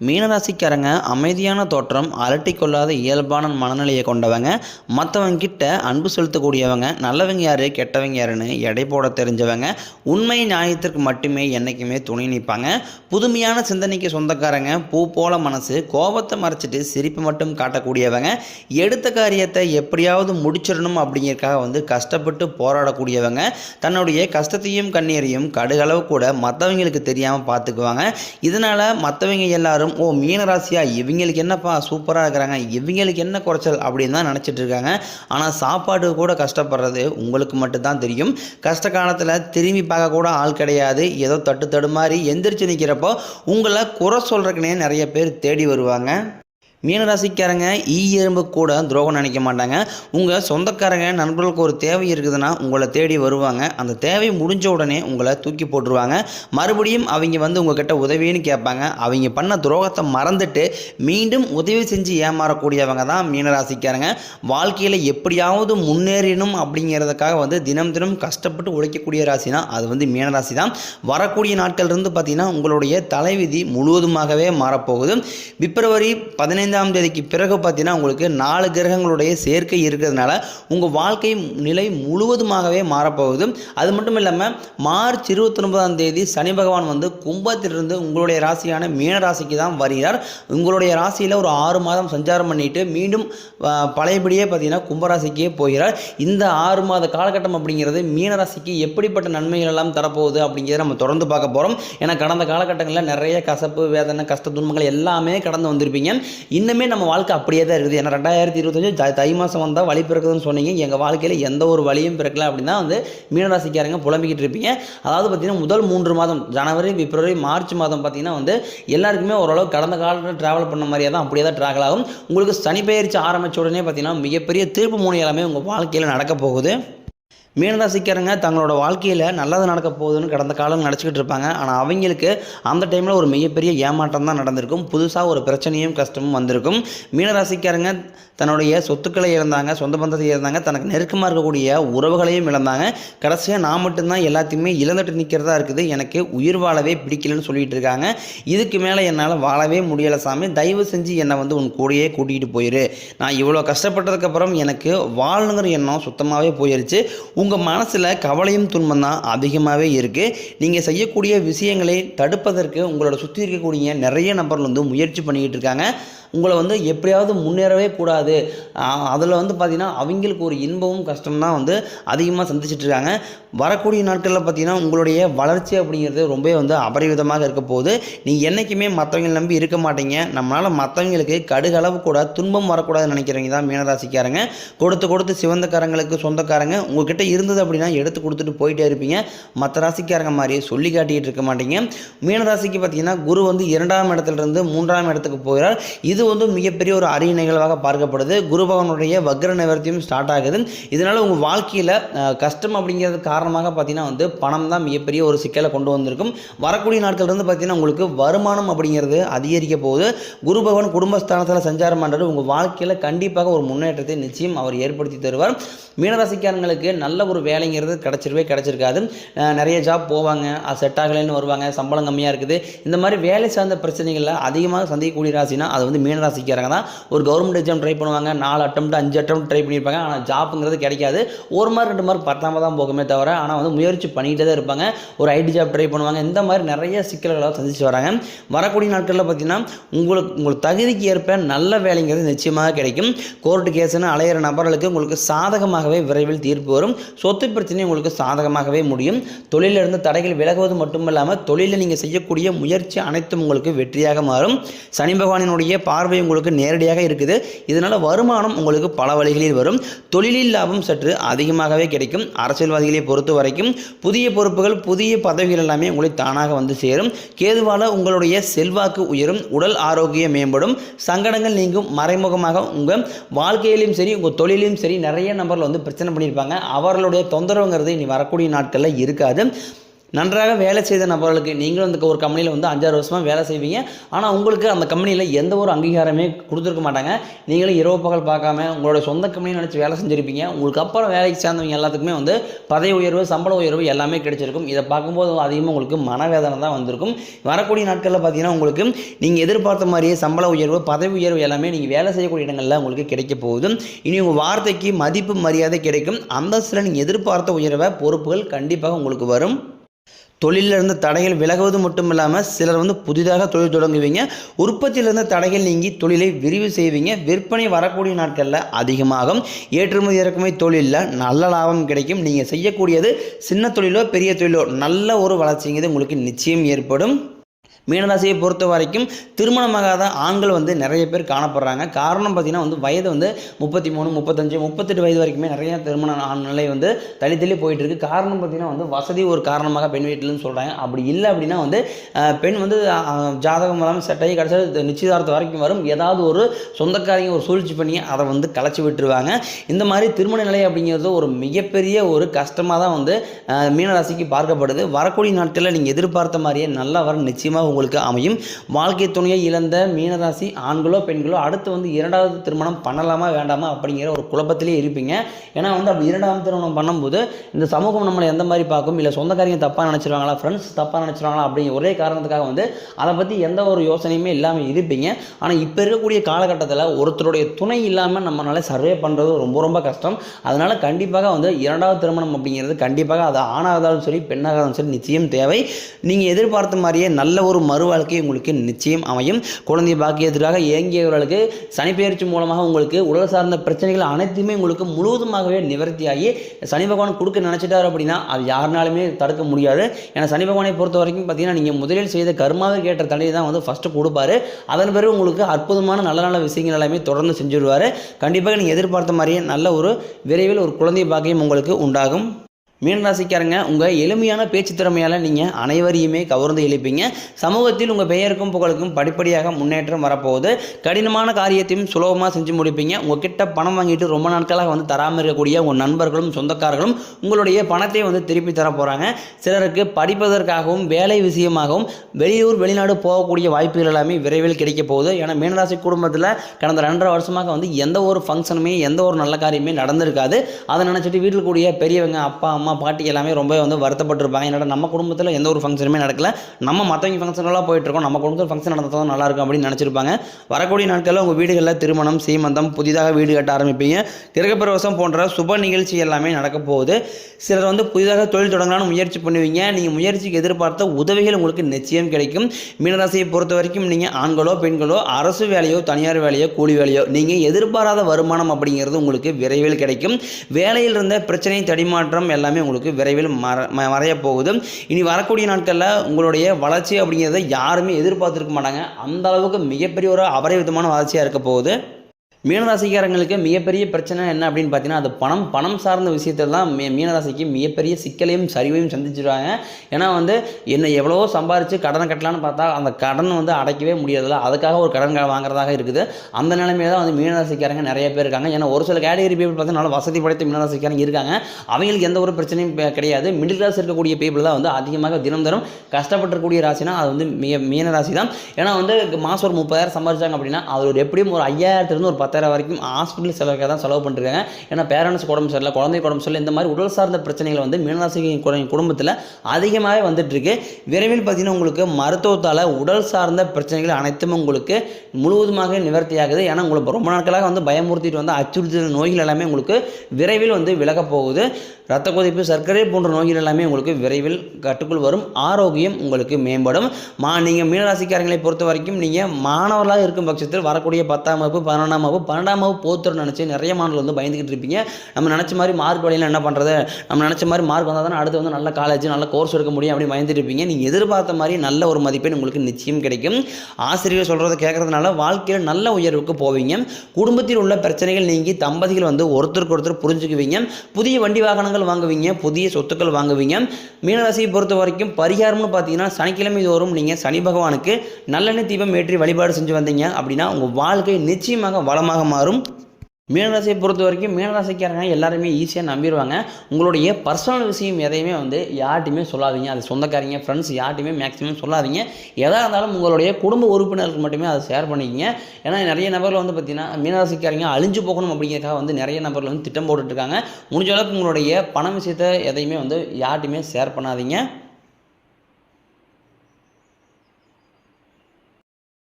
மீனராசிக்காரங்க அமைதியான தோற்றம் அலட்டிக்கொள்ளாத இயல்பான மனநிலையை கொண்டவங்க. மற்றவங்க கிட்ட அன்பு செலுத்தக்கூடியவங்க நல்லவங்க யாரு கெட்டவங்க யாருன்னு எடை போட தெரிஞ்சவங்க. உண்மை நியாயத்திற்கு மட்டுமே என்றைக்குமே துணை நிற்பாங்க. புதுமையான சிந்தனைக்கு சொந்தக்காரங்க பூ போல மனசு கோபத்தை மறைச்சிட்டு சிரிப்பு மட்டும் காட்டக்கூடியவங்க. எடுத்த காரியத்தை எப்படியாவது முடிச்சிடணும் அப்படிங்கிறதுக்காக வந்து கஷ்டப்பட்டு போராடக்கூடியவங்க. தன்னுடைய கஷ்டத்தையும் கண்ணீரையும் கடுகளவு கூட மற்றவங்களுக்கு தெரியாமல் பார்த்துக்குவாங்க. இதனால் மற்றவங்க எல்லாரும் ஓ மீனராசியா இவங்களுக்கு என்னப்பா சூப்பராக இருக்கிறாங்க இவங்களுக்கு என்ன குறைச்சல் அப்படின்னு தான் நினச்சிட்டு இருக்காங்க. ஆனால் சாப்பாடு கூட கஷ்டப்படுறது உங்களுக்கு மட்டும்தான் தெரியும். கஷ்ட காலத்தில் திரும்பி பார்க்க கூட ஆள் கிடையாது. ஏதோ தட்டு தடுமாறி எந்திரிச்சு நிற்கிறப்போ உங்களை குறை சொல்கிறக்குனே நிறைய பேர் தேடி வருவாங்க. மீனராசிக்காரங்க ஈ எறும்பு கூட துரோகம் நினைக்க மாட்டாங்க. உங்கள் சொந்தக்காரங்க நண்பர்களுக்கு ஒரு தேவை இருக்குதுன்னா உங்களை தேடி வருவாங்க. அந்த தேவை முடிஞ்ச உடனே உங்களை தூக்கி போட்டுருவாங்க. மறுபடியும் அவங்க வந்து உங்ககிட்ட உதவின்னு கேட்பாங்க. அவங்க பண்ண துரோகத்தை மறந்துட்டு மீண்டும் உதவி செஞ்சு ஏமாறக்கூடியவங்க தான் மீனராசிக்காரங்க. வாழ்க்கையில் எப்படியாவது முன்னேறணும் அப்படிங்கிறதுக்காக வந்து தினம் தினம் கஷ்டப்பட்டு உழைக்கக்கூடிய ராசினா அது வந்து மீனராசி தான். வரக்கூடிய நாட்கள் இருந்து பார்த்தீங்கன்னா உங்களுடைய தலைவிதி முழுவதுமாகவே மாறப்போகுது. பிப்ரவரி பதினைந்து பதினைந்தாம் தேதிக்கு பிறகு பார்த்தீங்கன்னா உங்களுக்கு நாலு கிரகங்களுடைய சேர்க்கை இருக்கிறதுனால உங்கள் வாழ்க்கை நிலை முழுவதுமாகவே மாறப்போகுது. அது மட்டும் இல்லாமல் மார்ச் இருபத்தொன்பதாம் தேதி சனி பகவான் வந்து கும்பத்திலிருந்து உங்களுடைய ராசியான மீன ராசிக்கு தான் வருகிறார். உங்களுடைய ராசியில் ஒரு ஆறு மாதம் சஞ்சாரம் பண்ணிட்டு மீண்டும் பழையபடியே பார்த்தீங்கன்னா கும்பராசிக்கே போகிறார். இந்த ஆறு மாத காலகட்டம் அப்படிங்கிறது மீன ராசிக்கு எப்படிப்பட்ட நன்மைகள் எல்லாம் தரப்போகுது அப்படிங்கிறத நம்ம தொடர்ந்து பார்க்க போகிறோம் ஏன்னா கடந்த காலகட்டங்களில் நிறைய கசப்பு வேதனை கஷ்ட துன்பங்கள் எல்லாமே கடந்து வந்திருப்பீங்க. இன்னுமே நம்ம வாழ்க்கை அப்படியே தான் இருக்குது. ஏன்னா ரெண்டாயிரத்தி இருபத்தஞ்சு தை- தை மாதம் வந்தால் வழி பிறக்குதுன்னு சொன்னீங்க. எங்கள் வாழ்க்கையில் எந்த ஒரு வழியும் பிறக்கல அப்படின்னா வந்து மீனராசிக்காரங்க புலம்பிக்கிட்டு இருப்பீங்க. அதாவது பார்த்தீங்கன்னா முதல் மூன்று மாதம் ஜனவரி பிப்ரவரி மார்ச் மாதம் பார்த்தீங்கன்னா வந்து எல்லாருக்குமே ஓரளவு கடந்த காலத்தில் ட்ராவல் பண்ண மாதிரியே தான் அப்படியே தான் ட்ராவல் ஆகும். உங்களுக்கு சனி பயிற்சி ஆரம்பித்த உடனே பார்த்தீங்கன்னா மிகப்பெரிய திருப்பு மூணு எல்லாமே உங்கள் வாழ்க்கையில் நடக்க போகுது. மீனராசிக்காரங்க தங்களோட வாழ்க்கையில் நல்லது நடக்க போகுதுன்னு கடந்த காலம் நினச்சிக்கிட்டு இருப்பாங்க. ஆனால் அவங்களுக்கு அந்த டைமில் ஒரு மிகப்பெரிய ஏமாற்றம் தான் நடந்திருக்கும். புதுசாக ஒரு பிரச்சனையும் கஷ்டமும் வந்திருக்கும். மீனராசிக்காரங்க தன்னுடைய சொத்துக்களை இழந்தாங்க சொந்த பந்தத்தை இழந்தாங்க தனக்கு நெருக்கமாக இருக்கக்கூடிய உறவுகளையும் இழந்தாங்க. கடைசியாக நான் மட்டும்தான் எல்லாத்தையுமே இழந்துட்டு நிற்கிறதா இருக்குது. எனக்கு உயிர் வாழவே பிடிக்கலன்னு சொல்லிட்டு இருக்காங்க. இதுக்கு மேலே என்னால் வாழவே முடியலை சாமி. தயவு செஞ்சு என்னை வந்து உன் கூடயே கூட்டிகிட்டு போயிரு. நான் இவ்வளோ கஷ்டப்பட்டதுக்கப்புறம் எனக்கு வாழணுங்கிற எண்ணம் சுத்தமாகவே போயிருச்சு. உங்கள் மனசில் கவலையும் துன்பம் தான் அதிகமாகவே இருக்குது நீங்கள் செய்யக்கூடிய விஷயங்களை தடுப்பதற்கு உங்களோட சுற்றி இருக்கக்கூடிய நிறைய நபர்கள் வந்து முயற்சி பண்ணிக்கிட்டு இருக்காங்க. உங்களை வந்து எப்படியாவது முன்னேறவே கூடாது. அதில் வந்து பார்த்திங்கன்னா அவங்களுக்கு ஒரு இன்பமும் கஷ்டம் தான் வந்து அதிகமாக சந்திச்சிட்டு இருக்காங்க. வரக்கூடிய நாட்களில் பார்த்தீங்கன்னா உங்களுடைய வளர்ச்சி அப்படிங்கிறது ரொம்பவே வந்து அபரிவிதமாக இருக்க போகுது. நீங்கள் என்றைக்குமே மற்றவங்களை நம்பி இருக்க மாட்டீங்க. நம்மளால் மற்றவங்களுக்கு கடுகளவு கூட துன்பம் வரக்கூடாதுன்னு நினைக்கிறவங்க தான் மீனராசிக்காரங்க. கொடுத்து கொடுத்து சிவந்தக்காரங்களுக்கு சொந்தக்காரங்க உங்ககிட்ட இருந்தது அப்படின்னா எடுத்து கொடுத்துட்டு போயிட்டே இருப்பீங்க. மற்ற ராசிக்காரங்க மாதிரியே சொல்லி காட்டிக்கிட்டு இருக்க மாட்டீங்க. மீனராசிக்கு பார்த்தீங்கன்னா குரு வந்து இரண்டாம் இடத்துலேருந்து மூன்றாம் இடத்துக்கு போகிறார். இது இது வந்து மிகப்பெரிய ஒரு அரிய நிகழ்வாக பார்க்கப்படுது. குரு பகவானுடைய வக்ர நிவர்த்தியும் ஸ்டார்ட் ஆகுது. இதனால் உங்கள் வாழ்க்கையில் கஷ்டம் அப்படிங்கிறது காரணமாக பார்த்தீங்கன்னா வந்து பணம் தான் மிகப்பெரிய ஒரு சிக்கலை கொண்டு வந்திருக்கும். வரக்கூடிய நாட்கள் இருந்து பார்த்தீங்கன்னா உங்களுக்கு வருமானம் அப்படிங்கிறது அதிகரிக்க போகுது. குரு பகவான் குடும்பஸ்தானத்தில் சஞ்சாரம் பண்ணுறது உங்கள் வாழ்க்கையில் கண்டிப்பாக ஒரு முன்னேற்றத்தை நிச்சயம் அவர் ஏற்படுத்தி தருவார். மீனராசிக்காரங்களுக்கு நல்ல ஒரு வேலைங்கிறது கிடச்சிருவே கிடச்சிருக்காது. நிறைய ஜாப் போவாங்க. அது செட் ஆகலைன்னு வருவாங்க. சம்பளம் கம்மியாக இருக்குது. இந்த மாதிரி வேலை சார்ந்த பிரச்சனைகளில் அதிகமாக சந்திக்கக்கூடிய ராசினா அது வந்து மீனராசிக்காரங்க தான். ஒரு கவர்மெண்ட் எக்ஸாம் ட்ரை பண்ணுவாங்க. நாலு அட்டம் அஞ்சு அட்டம் ட்ரை பண்ணியிருப்பாங்க. ஆனால் ஜாப்புங்கிறது கிடைக்காது. ஒரு மார்க் ரெண்டு மார்க் பத்தாம தான் போகுமே தவிர ஆனால் வந்து முயற்சி பண்ணிகிட்டே தான் இருப்பாங்க. ஒரு ஐடி ஜாப் ட்ரை பண்ணுவாங்க. இந்த மாதிரி நிறைய சிக்கல்களை சந்திச்சு வராங்க. வரக்கூடிய நாட்களில் பார்த்தீங்கன்னா உங்களுக்கு உங்களுக்கு தகுதிக்கு ஏற்ப நல்ல வேலைங்கிறது நிச்சயமாக கிடைக்கும். கோர்ட்டு கேஸ்னு அலையிற நபர்களுக்கு உங்களுக்கு சாதகமாகவே விரைவில் தீர்ப்பு வரும். சொத்து பிரச்சனை உங்களுக்கு சாதகமாகவே முடியும். தொழிலிருந்து தடைகள் விலகுவது மட்டுமல்லாமல் தொழிலில் நீங்கள் செய்யக்கூடிய முயற்சி அனைத்தும் உங்களுக்கு வெற்றியாக மாறும். சனி பகவானினுடைய பார்வை உங்களுக்கு நேரடியாக இருக்குது. இதனால் வருமானம் உங்களுக்கு பல வழிகளில் வரும். தொழிலில் லாபம் சற்று அதிகமாகவே கிடைக்கும். அரசியல்வாதிகளை பொறுத்த வரைக்கும் புதிய பொறுப்புகள் புதிய பதவிகள் எல்லாமே உங்களை தானாக வந்து சேரும். கேதுவால உங்களுடைய செல்வாக்கு உயரும். உடல் ஆரோக்கியம் மேம்படும். சங்கடங்கள் நீங்கும். மறைமுகமாக உங்கள் வாழ்க்கையிலும் சரி உங்கள் தொழிலையும் சரி நிறைய நம்பரில் வந்து பிரச்சனை பண்ணியிருப்பாங்க. அவர்களுடைய தொந்தரவுங்கிறது இனி வரக்கூடிய நாட்களில் இருக்காது. நன்றாக வேலை செய்த நபர்களுக்கு நீங்களும் அந்த ஒரு கம்பெனியில் வந்து அஞ்சாறு வருஷமாக வேலை செய்வீங்க. ஆனால் உங்களுக்கு அந்த கம்பெனியில் எந்த ஒரு அங்கீகாரமே கொடுத்துருக்க மாட்டாங்க. நீங்களும் இரவு பகல் பார்க்காம உங்களோட சொந்த கம்பெனி நினச்சி வேலை செஞ்சுருப்பீங்க. உங்களுக்கு அப்புறம் வேலைக்கு சேர்ந்தவங்க எல்லாத்துக்குமே வந்து பதவி உயர்வு சம்பள உயர்வு எல்லாமே கிடைச்சிருக்கும். இதை பார்க்கும்போது அதிகமாக உங்களுக்கு மனவேதனை தான் வந்திருக்கும். வரக்கூடிய நாட்களில் பார்த்தீங்கன்னா உங்களுக்கு நீங்கள் எதிர்பார்த்த மாதிரியே சம்பள உயர்வு பதவி உயர்வு எல்லாமே நீங்கள் வேலை செய்யக்கூடிய இடங்களில் உங்களுக்கு கிடைக்க போகுது. இனி உங்கள் வார்த்தைக்கு மதிப்பு மரியாதை கிடைக்கும். அந்தஸ்தில் நீங்கள் எதிர்பார்த்த உயர்வை பொறுப்புகள் கண்டிப்பாக உங்களுக்கு வரும். தொழிலில் இருந்த தடைகள் விலகுவது மட்டும் இல்லாமல் சிலர் வந்து புதிதாக தொழில் தொடங்குவீங்க. உற்பத்தியில் இருந்த தடைகள் நீங்கி தொழிலை விரிவு செய்வீங்க. விற்பனை வரக்கூடிய நாட்களில் அதிகமாகும். ஏற்றுமதி இறக்குமதி தொழிலில் நல்ல லாபம் கிடைக்கும். நீங்கள் செய்யக்கூடியது சின்ன தொழிலோ பெரிய தொழிலோ நல்ல ஒரு வளர்ச்சிங்கிறது உங்களுக்கு நிச்சயம் ஏற்படும். மீனராசியை பொறுத்த வரைக்கும் திருமணமாகாத ஆண்கள் வந்து நிறைய பேர் காணப்படுறாங்க. காரணம் பார்த்தீங்கன்னா வந்து வயது வந்து முப்பத்தி மூணு முப்பத்தஞ்சு முப்பத்தெட்டு வயது வரைக்குமே நிறைய திருமண ஆண் நிலை வந்து தள்ளி தள்ளி போயிட்டு இருக்கு காரணம் பார்த்தீங்கன்னா வந்து வசதி ஒரு காரணமாக பெண் வீட்டில்னு சொல்கிறாங்க அப்படி இல்லை அப்படின்னா வந்து பெண் வந்து ஜாதகம் இல்லாமல் செட்டாகி ஆகி கடைசியில் நிச்சயதார்த்தம் வரைக்கும் வரும். ஏதாவது ஒரு சொந்தக்காரங்க ஒரு சூழ்ச்சி பண்ணி அதை வந்து கலைச்சி விட்டுருவாங்க. இந்த மாதிரி திருமண நிலை அப்படிங்கிறது ஒரு மிகப்பெரிய ஒரு கஷ்டமாக தான் வந்து மீனராசிக்கு பார்க்கப்படுது. வரக்கூடிய நாட்களில் நீங்கள் எதிர்பார்த்த மாதிரியே நல்லா வர நிச்சயமாக உங்களுக்கு அமையும். வாழ்க்கை துணையை இழந்த மீனராசி ஆண்களோ பெண்களோ அடுத்து வந்து இரண்டாவது திருமணம் பண்ணலாமா வேண்டாமா அப்படிங்கிற ஒரு குழப்பத்திலே இருப்பீங்க. ஏன்னா வந்து அப்படி இரண்டாவது திருமணம் பண்ணும்போது இந்த சமூகம் நம்மளை எந்த மாதிரி பார்க்கும்? இல்லை சொந்தக்காரங்க தப்பாக நினச்சிருவாங்களா? ஃப்ரெண்ட்ஸ் தப்பாக நினச்சிருவாங்களா? அப்படிங்கிற ஒரே காரணத்துக்காக வந்து அதை பற்றி எந்த ஒரு யோசனையுமே இல்லாமல் இருப்பீங்க. ஆனால் இப்போ இருக்கக்கூடிய காலகட்டத்தில் ஒருத்தருடைய துணை இல்லாமல் நம்மளால சர்வே பண்ணுறது ரொம்ப ரொம்ப கஷ்டம். அதனால் கண்டிப்பாக வந்து இரண்டாவது திருமணம் அப்படிங்கிறது கண்டிப்பாக அது ஆணாக இருந்தாலும் சரி பெண்ணாக இருந்தாலும் சரி நிச்சயம் தேவை. நீங்கள் எதிர்பார்த்த மாதிரியே நல்ல ஒரு மறுவாழ்க்கை உங்களுக்கு நிச்சயம் அமையும். குழந்தை பாக்கியத்திற்காக இயங்கியவர்களுக்கு சனிப்பெயர்ச்சி மூலமாக உங்களுக்கு உடல் சார்ந்த பிரச்சனைகள் அனைத்துமே உங்களுக்கு முழுவதுமாகவே நிவர்த்தியாகி சனி பகவான் கொடுக்க நினச்சிட்டார் அப்படின்னா அது யாருனாலுமே தடுக்க முடியாது. ஏன்னா சனி பகவானை பொறுத்த வரைக்கும் பார்த்தீங்கன்னா நீங்கள் முதலில் செய்த கர்மாவிற்கு ஏற்ற தடையை தான் வந்து ஃபஸ்ட்டு கொடுப்பாரு. அதன் பிறகு உங்களுக்கு அற்புதமான நல்ல நல்ல விஷயங்கள் எல்லாமே தொடர்ந்து செஞ்சுடுவார் கண்டிப்பாக நீங்கள் எதிர்பார்த்த மாதிரியே நல்ல ஒரு விரைவில் ஒரு குழந்தை பாக்கியம் உங்களுக்கு உண்டாகும். மீனராசிக்காரங்க உங்கள் எளிமையான பேச்சு திறமையால் நீங்கள் அனைவரையுமே கவர்ந்து எழுப்பீங்க சமூகத்தில் உங்கள் பெயருக்கும் புகழுக்கும் படிப்படியாக முன்னேற்றம் வரப்போகுது. கடினமான காரியத்தையும் சுலபமாக செஞ்சு முடிப்பீங்க. உங்ககிட்ட பணம் வாங்கிட்டு ரொம்ப நாட்களாக வந்து தராமல் இருக்கக்கூடிய உங்கள் நண்பர்களும் சொந்தக்காரர்களும் உங்களுடைய பணத்தை வந்து திருப்பி தர போகிறாங்க சிலருக்கு படிப்பதற்காகவும் வேலை விஷயமாகவும் வெளியூர் வெளிநாடு போகக்கூடிய வாய்ப்புகள் எல்லாமே விரைவில் கிடைக்க போகுது. ஏன்னா மீனராசி குடும்பத்தில் கடந்த ரெண்டரை வருஷமாக வந்து எந்த ஒரு ஃபங்க்ஷனுமே எந்த ஒரு நல்ல காரியமே நடந்திருக்காது. அதை நினச்சிட்டு வீட்டில் கூடிய பெரியவங்க அப்பா அம்மா பாட்டி எல்லாமே ரொம்ப வந்து வருத்தப்பட்டிருப்பாங்க. என்னடா நம்ம குடும்பத்தில் எந்த ஒரு ஃபங்க்ஷனுமே நடக்கல. நம்ம மற்றவங்க ஃபங்க்ஷனெல்லாம் போயிட்டுருக்கோம். நம்ம குடும்பத்தில் ஃபங்க்ஷன் நடந்ததும் நல்லா இருக்கும் அப்படின்னு நினச்சிருப்பாங்க. வரக்கூடிய நாட்களில் உங்கள் வீடுகளில் திருமணம் சீமந்தம் புதிதாக வீடு கட்ட ஆரம்பிப்பீங்க. கிரகப்பிரவேசம் போன்ற சுப நிகழ்ச்சி எல்லாமே நடக்க போகுது. சிலர் வந்து புதிதாக தொழில் தொடங்கலாம்னு முயற்சி பண்ணுவீங்க. நீங்கள் முயற்சிக்கு எதிர்பார்த்த உதவிகள் உங்களுக்கு நிச்சயம் கிடைக்கும். மீனராசியை பொறுத்த வரைக்கும் நீங்கள் ஆண்களோ பெண்களோ அரசு வேலையோ தனியார் வேலையோ கூலி வேலையோ நீங்கள் எதிர்பாராத வருமானம் அப்படிங்கிறது உங்களுக்கு விரைவில் கிடைக்கும். வேலையில் இருந்த பிரச்சனை தடிமாற்றம் எல்லாமே உங்களுக்கு விரைவில் மற மறைய போகுது. இனி வரக்கூடிய நாட்களில் உங்களுடைய வளர்ச்சி அப்படிங்கிறத யாருமே எதிர்பார்த்துருக்க மாட்டாங்க. அந்த அளவுக்கு மிகப்பெரிய ஒரு அபரிவிதமான வளர்ச்சியாக இருக்க போகுது. மீனராசிக்காரங்களுக்கு மிகப்பெரிய பிரச்சனை என்ன அப்படின்னு பார்த்தீங்கன்னா அது பணம் பணம் சார்ந்த விஷயத்தில் தான் மீ மீனராசிக்கு மிகப்பெரிய சிக்கலையும் சரிவையும் சந்திச்சிருவாங்க. ஏன்னா வந்து என்ன எவ்வளவோ சம்பாரித்து கடனை கட்டலான்னு பார்த்தா அந்த கடன் வந்து அடைக்கவே முடியாதுல்ல. அதுக்காக ஒரு கடன் வாங்குறதாக இருக்குது. அந்த நிலைமையில தான் வந்து மீனராசிக்காரங்க நிறைய பேர் இருக்காங்க. ஏன்னா ஒரு சில கேட்டகரி பீப்புள் பார்த்தீங்கன்னா வசதி படைத்த மீனராசிக்காரங்க இருக்காங்க. அவங்களுக்கு எந்த ஒரு பிரச்சனையும் கிடையாது. மிடில் கிளாஸ் இருக்கக்கூடிய பீப்புள் தான் வந்து அதிகமாக தினம் தினம் கஷ்டப்பட்டுக்கூடிய ராசினா அது வந்து மீ மீனராசி தான். ஏன்னா வந்து மாதம் ஒரு முப்பதாயிரம் சம்பாரிச்சாங்க அப்படின்னா அவர் எப்படியும் ஒரு ஐயாயிரத்துலேருந்து ஒரு பத்தாயிரம் வரைக்கும் ஹாஸ்பிட்டல் செலவுக்காக தான் செலவு பண்ணிருக்காங்க. ஏன்னா பேரண்ட்ஸ் உடம்பு சரியில்லை குழந்தை உடம்பு சரியில்லை இந்த மாதிரி உடல் சார்ந்த பிரச்சனைகள் வந்து மீனராசி குடும்பத்தில் அதிகமாகவே வந்துட்டுருக்கு. விரைவில் பார்த்தீங்கன்னா உங்களுக்கு மருத்துவத்தால் உடல் சார்ந்த பிரச்சனைகள் அனைத்தும் உங்களுக்கு முழுவதுமாக நிவர்த்தியாகுது. ஏன்னா உங்களுக்கு ரொம்ப நாட்களாக வந்து பயமுறுத்திட்டு வந்து அச்சுறுத்தல் நோய்கள் எல்லாமே உங்களுக்கு விரைவில் வந்து விலகப் போகுது. ரத்த கொதிப்பு சர்க்கரை போன்ற நோய்கள் எல்லாமே உங்களுக்கு விரைவில் கட்டுக்குள் வரும். ஆரோக்கியம் உங்களுக்கு மேம்படும். மா நீங்கள் மீனராசிக்காரங்களை பொறுத்த வரைக்கும் நீங்கள் மாணவர்களாக இருக்கும் பட்சத்தில் வரக்கூடிய பத்தாம் வகுப்பு பதினொன்றாம் வகுப்பு பன்னெண்டாம் வகுப்பு போத்துறோம் நினச்சி நிறைய மாணவர்கள் வந்து பயந்துக்கிட்டு இருப்பீங்க. நம்ம நினச்ச மாதிரி மார்க் வழியில் என்ன பண்ணுறது நம்ம நினச்ச மாதிரி மார்க் வந்தால் தானே அடுத்து வந்து நல்ல காலேஜ் நல்ல கோர்ஸ் எடுக்க முடியும் அப்படின்னு பயந்துட்டு இருப்பீங்க. நீங்கள் எதிர்பார்த்த மாதிரி நல்ல ஒரு மதிப்பெண் உங்களுக்கு நிச்சயம் கிடைக்கும். ஆசிரியர் சொல்கிறத கேட்கறதுனால வாழ்க்கையில் நல்ல உயர்வுக்கு போவீங்க. குடும்பத்தில் உள்ள பிரச்சனைகள் நீங்கி தம்பதிகள் வந்து ஒருத்தருக்கு ஒருத்தர் புரிஞ்சுக்குவீங்க. புதிய வண்டி வாகனங்கள் வாங்குவீங்க. புதிய சொத்துக்கள் வாங்குவீங்க. மீனராசியை பொறுத்த வரைக்கும் பரிகாரம்னு பார்த்தீங்கன்னா சனிக்கிழமை தோறும் நீங்கள் சனி பகவானுக்கு நல்லெண்ணெய் தீபம் ஏற்றி வழிபாடு செஞ்சு வந்தீங்க அப்படின்னா உங்கள் வாழ்க்கை நிச்சயமாக வளமாக மாறும். மீனராசியை பொறுத்த வரைக்கும் மீனராசிக்காரங்க எல்லாருமே ஈஸியாக நம்பிடுவாங்க உங்களுடைய பர்சனல் விஷயம் எதையுமே வந்து யார்ட்டையுமே சொல்லாதீங்க. அது சொந்தக்காரங்க ஃப்ரெண்ட்ஸ் யார்ட்டையுமே மேக்ஸிமம் சொல்லாதீங்க. எதாக இருந்தாலும் உங்களுடைய குடும்ப உறுப்பினருக்கு மட்டுமே அதை ஷேர் பண்ணிக்கிங்க. ஏன்னா நிறைய நபர்கள் வந்து பார்த்திங்கன்னா மீனராசிக்காரங்க அழிஞ்சு போகணும் அப்படிங்கிறதுக்காக வந்து நிறைய நபர்கள் வந்து திட்டம் போட்டுட்ருக்காங்க முடிஞ்ச அளவுக்கு உங்களுடைய பண விஷயத்தை எதையுமே வந்து யார்ட்டையுமே ஷேர் பண்ணாதீங்க.